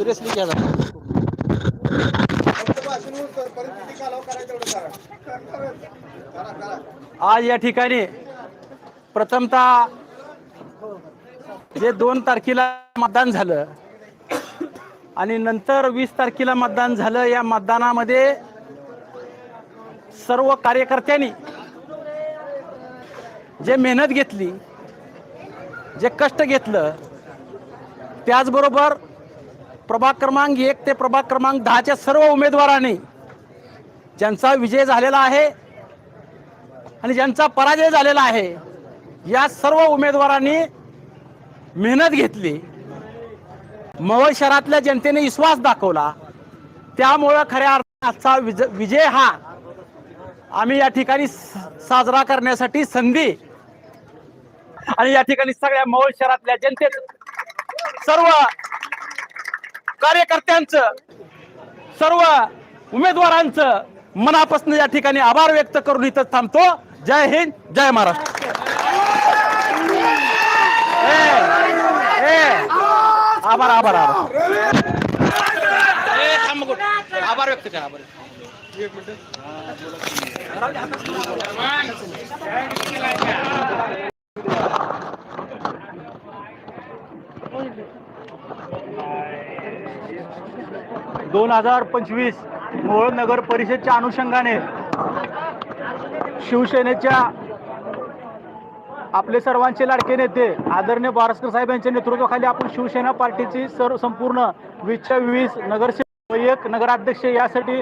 Seriously घ्या आज या ठिकाणी प्रथमतः जे दोन तारखेला मतदान झालं आणि नंतर वीस तारखेला मतदान झालं या मतदानामध्ये सर्व कार्यकर्त्यांनी जे मेहनत घेतली जे कष्ट घेतलं त्याचबरोबर प्रभाग क्रमांक एक ते प्रभाग क्रमांक दहाच्या सर्व उमेदवारांनी ज्यांचा विजय झालेला आहे आणि ज्यांचा पराजय झालेला आहे या सर्व उमेदवारांनी मेहनत घेतली. मवळ शहरातल्या जनतेने विश्वास दाखवला. त्यामुळं खऱ्या अर्थाचा विज विजय हा आम्ही या ठिकाणी स- साजरा करण्यासाठी संधी आणि या ठिकाणी सगळ्या मोहोळ शहरातल्या जनतेत सर्व कार्यकर्त्यांचं सर्व उमेदवारांचं मनापासून या ठिकाणी आभार व्यक्त करून इथं थांबतो. जय हिंद जय महाराष्ट्र. आभार आभार आभार. आभार व्यक्त करा आभार दोन हजार पंचवीस मोहोळ नगर परिषदच्या अनुषंगाने शिवसेनेच्या आपले सर्वांचे लाडके नेते आदरणीय बारस्कर साहेब यांच्या नेतृत्वाखाली आपण शिवसेना पार्टीची सर्व संपूर्ण वीसच्या वीस नगरसेवक एक नगराध्यक्ष यासाठी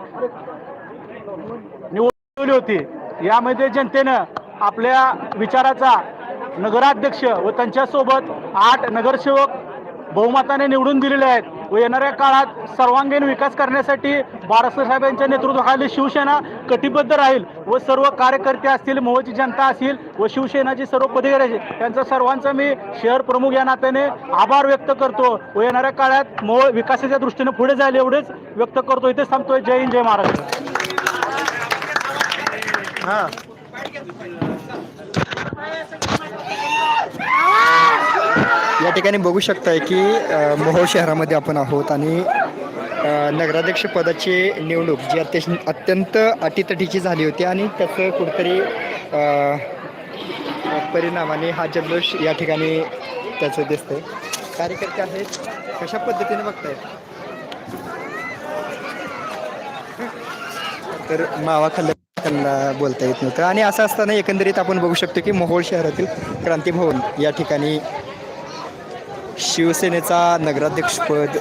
निवडली होती. यामध्ये जनतेनं आपल्या विचाराचा नगराध्यक्ष व त्यांच्यासोबत आठ नगरसेवक बहुमताने निवडून दिलेले आहेत. व येणाऱ्या काळात सर्वांगीण विकास करण्यासाठी बाळासाहेब साहेब यांच्या नेतृत्वाखाली शिवसेना कटिबद्ध राहील व सर्व कार्यकर्ते असतील मोहची जनता असतील व शिवसेनाची सर्व पदाधिकारी असतील त्यांचा सर्वांचा मी शहर प्रमुख या नात्याने आभार व्यक्त करतो व येणाऱ्या काळात मोह विकासाच्या दृष्टीने पुढे जाईल एवढेच व्यक्त करतो. इथेच थांबतोय. जय हिंद जय महाराष्ट्र. हां. या ठिकाणी बघू शकताय की मोहोळ शहरामध्ये आपण आहोत आणि नगराध्यक्षपदाची नगराध्यक्ष पदाची निवडणूक जी अत्य अत्यंत अटीतटीची झाली होती आणि त्याचं कुठेतरी परिणामाने हा जल्लोष या ठिकाणी त्याचं दिसतंय. कार्यकर्ते आहेत कशा पद्धतीने बघतायत तर मावा खाल्लं त्यांना बोलता येत नव्हतं. आणि असं असताना एकंदरीत आपण बघू शकतो की मोहोळ शहरातील क्रांती भवन या ठिकाणी शिवसेनेचा नगराध्यक्षपद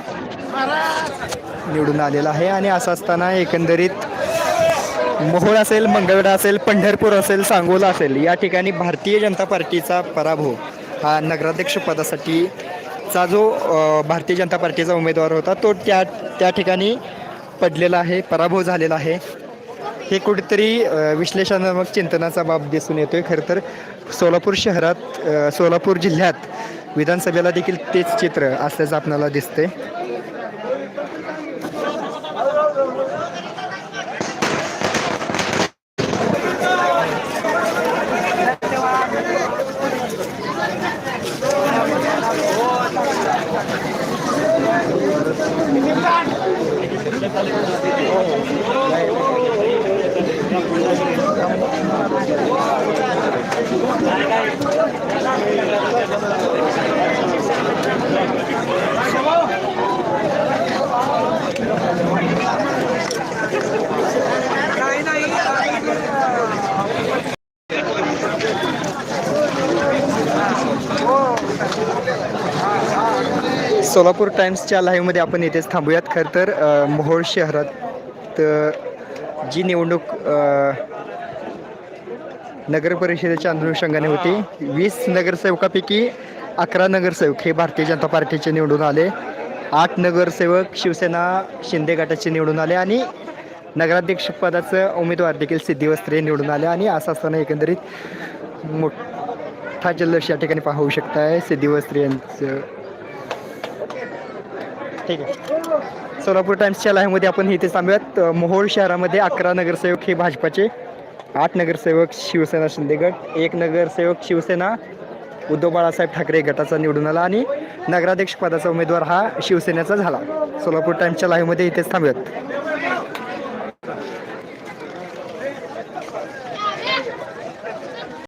निवडून आलेला आहे आणि असं असताना एकंदरीत मोहोळ असेल मंगळवेढा असेल पंढरपूर असेल सांगोला असेल या ठिकाणी भारतीय जनता पार्टीचा पराभव हा नगराध्यक्षपदासाठीचा जो भारतीय जनता पार्टीचा उमेदवार होता तो त्या त्या ठिकाणी पडलेला आहे पराभव झालेला आहे. हे कुठेतरी विश्लेषणात्मक चिंतनाचा बाब दिसून येतोय. खरं तर सोलापूर शहरात सोलापूर जिल्ह्यात विधानसभेला देखील तेच चित्र असल्याचं आपल्याला दिसतंय. सोलापूर टाइम्सच्या लाईव्हमध्ये आपण इथेच थांबूयात. खरं तर मोहोळ शहरात जी निवडणूक नगर परिषदेच्या अनुषंगाने होती वीस नगरसेवकापैकी अकरा नगरसेवक हे भारतीय जनता पार्टीचे निवडून आले. आठ नगरसेवक शिवसेना शिंदे गटाचे निवडून आले आणि नगराध्यक्षपदाचं उमेदवार देखील सिद्धी वस्त्रे निवडून आले आणि असं असताना एकंदरीत मोठ हा जल्लोष या ठिकाणी पाहू शकताय सिद्धी वस्त्रे यांचं. ठीक आहे. सोलापूर टाइम्सच्या लाईव्हमध्ये आपण इथे थांबूयात. मोहोळ शहरामध्ये अकरा नगरसेवक हे भाजपाचे आठ नगरसेवक शिवसेना शिंदे गट एक नगरसेवक शिवसेना उद्धव बाळासाहेब ठाकरे गटाचा निवडून आला आणि नगराध्यक्ष पदाचा उमेदवार हा शिवसेनेचा झाला. सोलापूर टाइम्सच्या लाईव्हमध्ये इथेच थांबूयात.